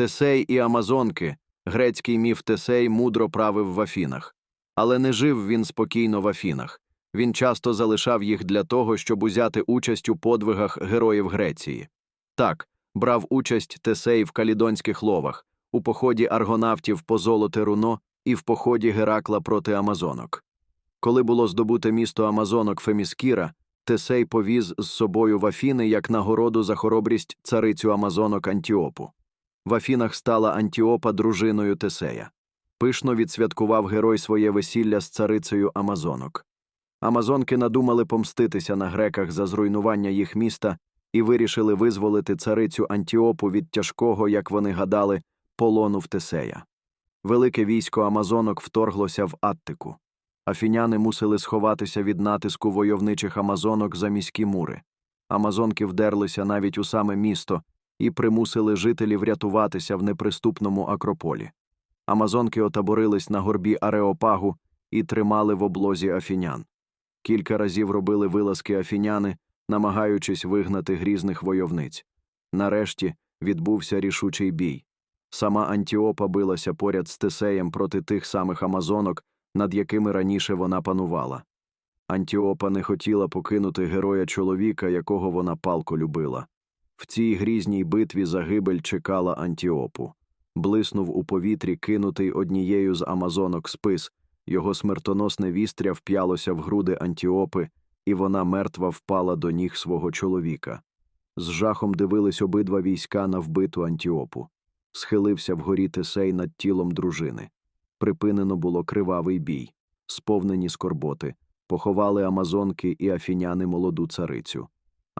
Тесей і Амазонки, грецький міф Тесей мудро правив в Афінах. Але не жив він спокійно в Афінах. Він часто залишав їх для того, щоб узяти участь у подвигах героїв Греції. Так, брав участь Тесей в калідонських ловах, у поході аргонавтів по золоте руно і в поході Геракла проти Амазонок. Коли було здобуте місто Амазонок Феміскіра, Тесей повіз з собою в Афіни як нагороду за хоробрість царицю Амазонок Антіопу. В Афінах стала Антіопа дружиною Тесея. Пишно відсвяткував герой своє весілля з царицею Амазонок. Амазонки надумали помститися на греках за зруйнування їх міста і вирішили визволити царицю Антіопу від тяжкого, як вони гадали, полону в Тесея. Велике військо Амазонок вторглося в Аттику. Афіняни мусили сховатися від натиску войовничих Амазонок за міські мури. Амазонки вдерлися навіть у саме місто і примусили жителів рятуватися в неприступному Акрополі. Амазонки отаборились на горбі Ареопагу і тримали в облозі афінян. Кілька разів робили вилазки афіняни, намагаючись вигнати грізних войовниць. Нарешті відбувся рішучий бій. Сама Антіопа билася поряд з Тесеєм проти тих самих амазонок, над якими раніше вона панувала. Антіопа не хотіла покинути героя чоловіка, якого вона палко любила. В цій грізній битві загибель чекала Антіопу. Блиснув у повітрі кинутий однією з амазонок спис, його смертоносне вістря вп'ялося в груди Антіопи, і вона мертва впала до ніг свого чоловіка. З жахом дивились обидва війська на вбиту Антіопу. Схилився вгорі Тесей над тілом дружини. Припинено було кривавий бій, сповнені скорботи, поховали амазонки і афіняни молоду царицю.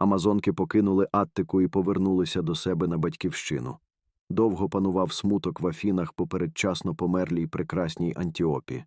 Амазонки покинули Аттику і повернулися до себе на батьківщину. Довго панував смуток в Афінах по передчасно померлій прекрасній Антіопі.